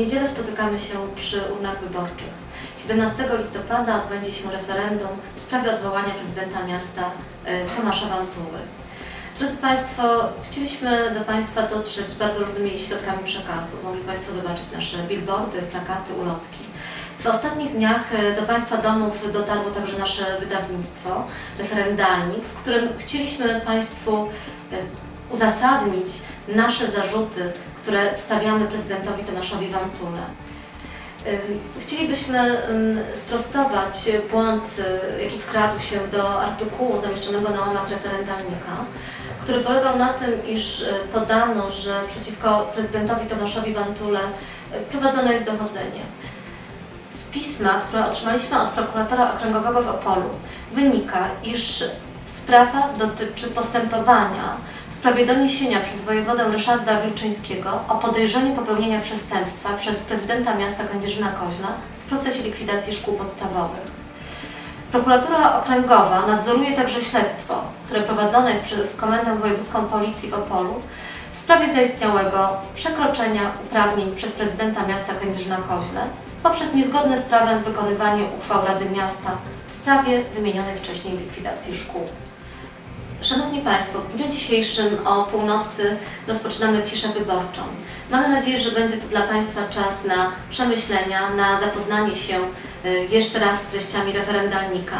niedzielę spotykamy się przy urnach wyborczych. 17 listopada odbędzie się referendum w sprawie odwołania prezydenta miasta e, Tomasza Wantuły. Drodzy Państwo, chcieliśmy do Państwa dotrzeć bardzo różnymi środkami przekazu. Mogli Państwo zobaczyć nasze billboardy, plakaty, ulotki. W ostatnich dniach e, do Państwa domów dotarło także nasze wydawnictwo, referendalnik, w którym chcieliśmy Państwu e, uzasadnić nasze zarzuty, które stawiamy prezydentowi Tomaszowi Wantule. Chcielibyśmy sprostować błąd, y, jaki wkradł się do artykułu zamieszczonego na łamach referendalnika, który polegał na tym, iż y, podano, że przeciwko prezydentowi Tomaszowi Wantule y, prowadzone jest dochodzenie. Z pisma, które otrzymaliśmy od prokuratora okręgowego w Opolu, wynika, iż sprawa dotyczy postępowania w sprawie doniesienia przez wojewodę Ryszarda Wilczyńskiego o podejrzeniu popełnienia przestępstwa przez prezydenta miasta Kędzierzyna-Koźla w procesie likwidacji szkół podstawowych. Prokuratura Okręgowa nadzoruje także śledztwo, które prowadzone jest przez Komendę Wojewódzką Policji w Opolu w sprawie zaistniałego przekroczenia uprawnień przez prezydenta miasta Kędzierzyna-Koźle poprzez niezgodne z prawem wykonywanie uchwał Rady Miasta w sprawie wymienionej wcześniej likwidacji szkół. Szanowni Państwo, w dniu dzisiejszym o północy rozpoczynamy ciszę wyborczą. Mamy nadzieję, że będzie to dla Państwa czas na przemyślenia, na zapoznanie się y, jeszcze raz z treściami referendalnika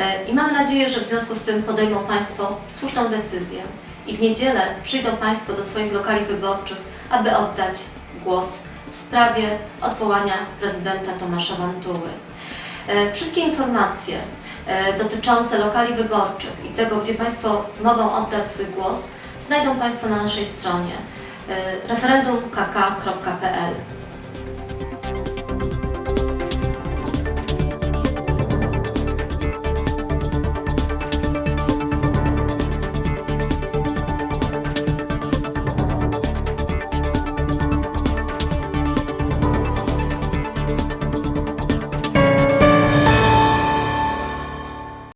Y, i mamy nadzieję, że w związku z tym podejmą Państwo słuszną decyzję i w niedzielę przyjdą Państwo do swoich lokali wyborczych, aby oddać głos w sprawie odwołania prezydenta Tomasza Wantuły. E, Wszystkie informacje e, dotyczące lokali wyborczych i tego, gdzie Państwo mogą oddać swój głos, znajdą Państwo na naszej stronie e, referendumkk.pl.